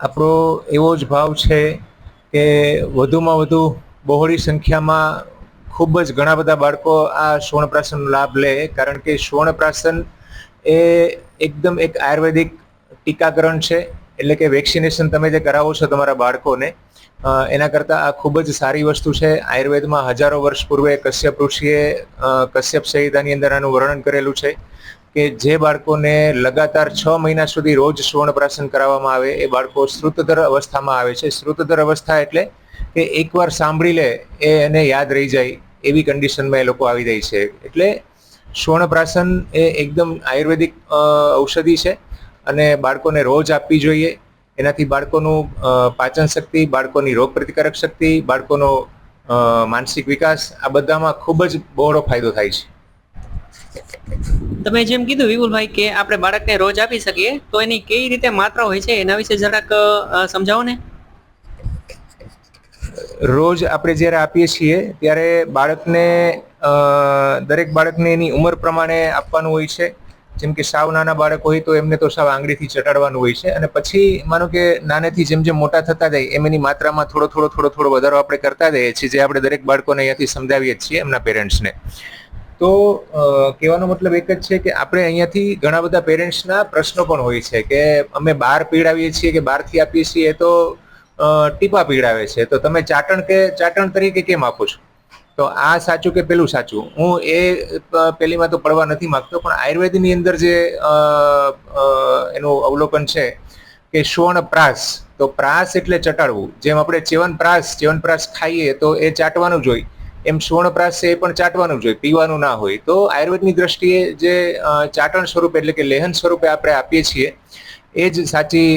આપણો એવો જ ભાવ છે કે વધુમાં વધુ બહોળી સંખ્યામાં ખૂબ જ ઘણા બધા બાળકો આ સુવર્ણપ્રાશનનો લાભ લે, કારણ કે સુવર્ણપ્રાશન એ એકદમ એક આયુર્વેદિક ટીકાકરણ છે. એટલે કે વેક્સિનેશન તમે જે કરાવો છો તમારા બાળકોને એના કરતાં આ ખૂબ જ સારી વસ્તુ છે. આયુર્વેદમાં હજારો વર્ષ પૂર્વે કશ્યપ ઋષિએ કશ્યપ સંહિતાની અંદર આનું વર્ણન કરેલું છે. કે જે બાળકોને લગાતાર છ મહિના સુધી રોજ સુવર્ણપ્રાશન કરાવવામાં આવે, એ બાળકો શ્રુતધર અવસ્થામાં આવે છે. શ્રુતધર અવસ્થા એટલે કે એકવાર સાંભળી લે, એ એને યાદ રહી જાય એવી કન્ડિશનમાં એ લોકો આવી જાય છે. એટલે સુવર્ણપ્રાશન એ એકદમ આયુર્વેદિક ઔષધિ છે અને બાળકોને રોજ આપવી જોઈએ. એનાથી બાળકોનું પાચન શક્તિ, બાળકોની રોગ પ્રતિકારક શક્તિ, બાળકોનો માનસિક વિકાસ, આ બધામાં ખૂબ જ બહોળો ફાયદો થાય છે. તમે જેમ કીધું વિપુલભાઈ કે આપણે બાળકને રોજ આપી શકીએ, તો એની કઈ રીતે માત્રા હોય છે એના વિશે જરાક સમજાવો ને? રોજ આપણે જ્યારે આપીએ છીએ, ત્યારે બાળકને દરેક બાળકને એની ઉંમર પ્રમાણે આપવાનું હોય છે. જેમ કે સાવ નાના બાળક હોય તો એમને તો સાવ આંગળીથી ચટાડવાનું હોય છે. અને પછી માનો કે નાનેથી જેમ જેમ મોટા થતા જાય, એમ એની માત્રામાં થોડો થોડો થોડો થોડો વધારો આપણે કરતા જઈએ છીએ, જે આપણે દરેક બાળકોને અહીંયાથી સમજાવીએ છીએ એમના પેરેન્ટ્સને. તો કહેવાનો મતલબ એક જ છે કે આપણે અહીંયાથી ઘણા બધા પેરેન્ટ્સના પ્રશ્નો પણ હોય છે કે અમે બહાર પીડાવીએ છીએ કે બહારથી આપીએ છીએ તો ટીપા પીડાવે છે. તો તમે ચાટણ કે, ચાટણ તરીકે કેમ આપો છો? તો આ સાચું કે પેલું સાચું? હું એ પેલીમાં તો પડવા નથી માગતો, પણ આયુર્વેદની અંદર જે એનું અવલોકન છે કે સુવર્ણ પ્રાસ, તો પ્રાસ એટલે ચટાડવું. જેમ આપણે ચ્યવનપ્રાશ ચ્યવનપ્રાશ ખાઈએ તો એ ચાટવાનું જ હોય. એમ સુવર્ણપ્રાશ છે એ પણ ચાટવાનું જ હોય પીવાનું ના હોય. તો આયુર્વેદની દ્રષ્ટિએ જે ચાટણ સ્વરૂપે એટલે કે લેહન સ્વરૂપે આપણે આપીએ છીએ એ જ સાચી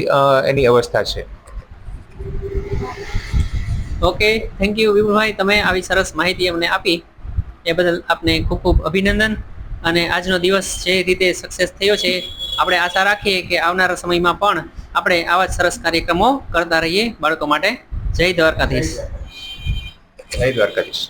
એની અવસ્થા છે. ઓકે થેન્ક યુ વિપુલભાઈ તમે આવી સરસ માહિતી અમને આપી. એ બદલ આપને ખૂબ ખૂબ અભિનંદન. અને આજનો દિવસ જે રીતે સક્સેસ થયો છે આપણે આશા રાખીએ કે આવનારા સમયમાં પણ આપણે આવા જ સરસ કાર્યક્રમો કરતા રહીએ બાળકો માટે. જય દ્વારકાધીશ. જય દ્વારકાધીશ.